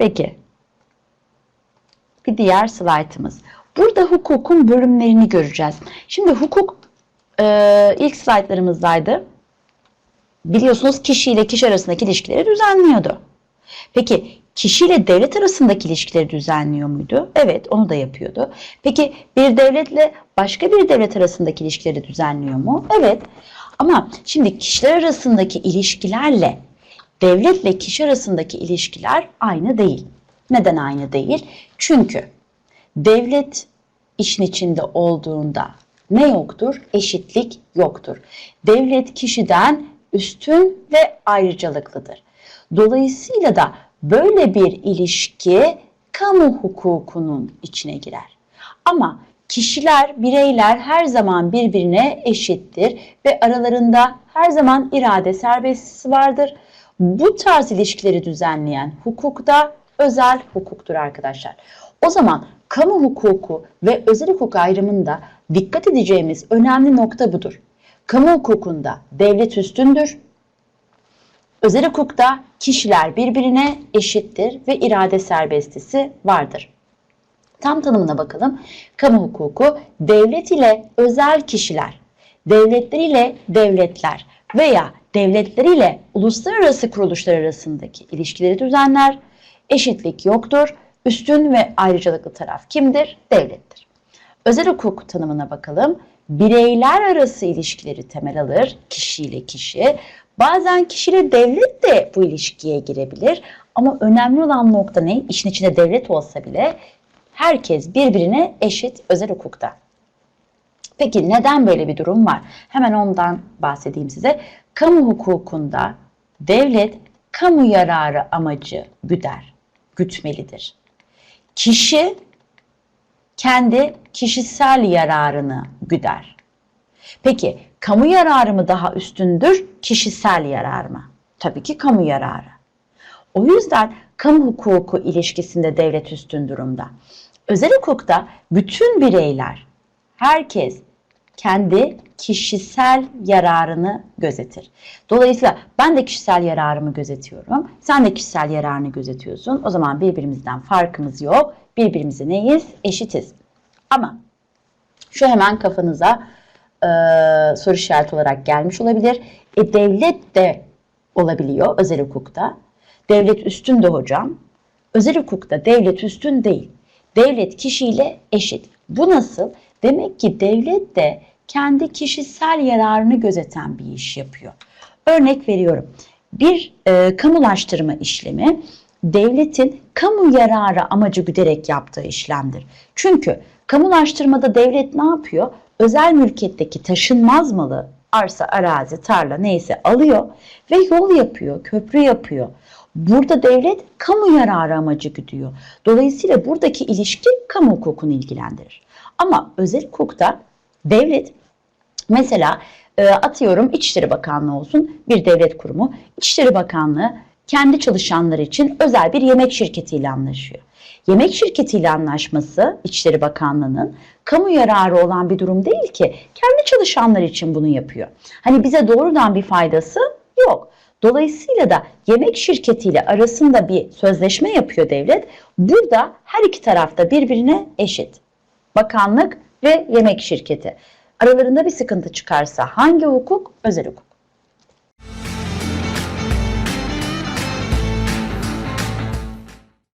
Peki. Bir diğer slaytımız. Burada hukukun bölümlerini göreceğiz. Şimdi hukuk e, ilk slaytlarımızdaydı. Biliyorsunuz kişiyle kişi arasındaki ilişkileri düzenliyordu. Peki kişiyle devlet arasındaki ilişkileri düzenliyor muydu? Evet, onu da yapıyordu. Peki bir devletle başka bir devlet arasındaki ilişkileri düzenliyor mu? Evet. Ama şimdi kişiler arasındaki ilişkilerle devletle kişi arasındaki ilişkiler aynı değil. Neden aynı değil? Çünkü devlet işin içinde olduğunda ne yoktur? Eşitlik yoktur. Devlet kişiden üstün ve ayrıcalıklıdır. Dolayısıyla da böyle bir ilişki kamu hukukunun içine girer. Ama kişiler, bireyler her zaman birbirine eşittir ve aralarında her zaman irade serbestisi vardır. Bu tarz ilişkileri düzenleyen hukuk da özel hukuktur arkadaşlar. O zaman kamu hukuku ve özel hukuk ayrımında dikkat edeceğimiz önemli nokta budur. Kamu hukukunda devlet üstündür, Özel hukukta kişiler birbirine eşittir ve irade serbestisi vardır. Tam tanımına bakalım. Kamu hukuku devlet ile özel kişiler, devletler ile devletler veya devletler ile uluslararası kuruluşlar arasındaki ilişkileri düzenler. Eşitlik yoktur. Üstün ve ayrıcalıklı taraf kimdir? Devlettir. Özel hukuk tanımına bakalım. Bireyler arası ilişkileri temel alır, kişiyle kişi. Bazen kişiyle devlet de bu ilişkiye girebilir. Ama önemli olan nokta ne? İşin içinde devlet olsa bile herkes birbirine eşit özel hukukta. Peki neden böyle bir durum var? Hemen ondan bahsedeyim size. Kamu hukukunda devlet kamu yararı amacı güder, gütmelidir. Kişi kendi kişisel yararını güder. Peki kamu yararı mı daha üstündür, kişisel yarar mı? Tabii ki kamu yararı. O yüzden kamu hukuku ilişkisinde devlet üstün durumda. Özel hukukta bütün bireyler, herkes kendi kişisel yararını gözetir. Dolayısıyla ben de kişisel yararımı gözetiyorum. Sen de kişisel yararını gözetiyorsun. O zaman birbirimizden farkımız yok. Birbirimize neyiz? Eşitiz. Ama şu hemen kafanıza e, soru işareti olarak gelmiş olabilir. E, devlet de olabiliyor özel hukukta. Devlet üstün de hocam. Özel hukukta devlet üstün değil. Devlet kişiyle eşit. Bu nasıl? Demek ki devlet de kendi kişisel yararını gözeten bir iş yapıyor. Örnek veriyorum. Bir e, kamulaştırma işlemi devletin kamu yararı amacı güderek yaptığı işlemdir. Çünkü kamulaştırmada devlet ne yapıyor? Özel mülkiyetteki taşınmaz malı, arsa, arazi, tarla neyse alıyor ve yol yapıyor, köprü yapıyor. Burada devlet kamu yararı amacı güdüyor. Dolayısıyla buradaki ilişki kamu hukukunu ilgilendirir. Ama özel hukukta devlet mesela e, atıyorum İçişleri Bakanlığı olsun bir devlet kurumu. İçişleri Bakanlığı kendi çalışanları için özel bir yemek şirketiyle anlaşıyor. Yemek şirketiyle anlaşması İçişleri Bakanlığı'nın kamu yararı olan bir durum değil ki. Kendi çalışanları için bunu yapıyor. Hani bize doğrudan bir faydası. Dolayısıyla da yemek şirketiyle arasında bir sözleşme yapıyor devlet. Burada her iki tarafta birbirine eşit. Bakanlık ve yemek şirketi. Aralarında bir sıkıntı çıkarsa hangi hukuk? Özel hukuk.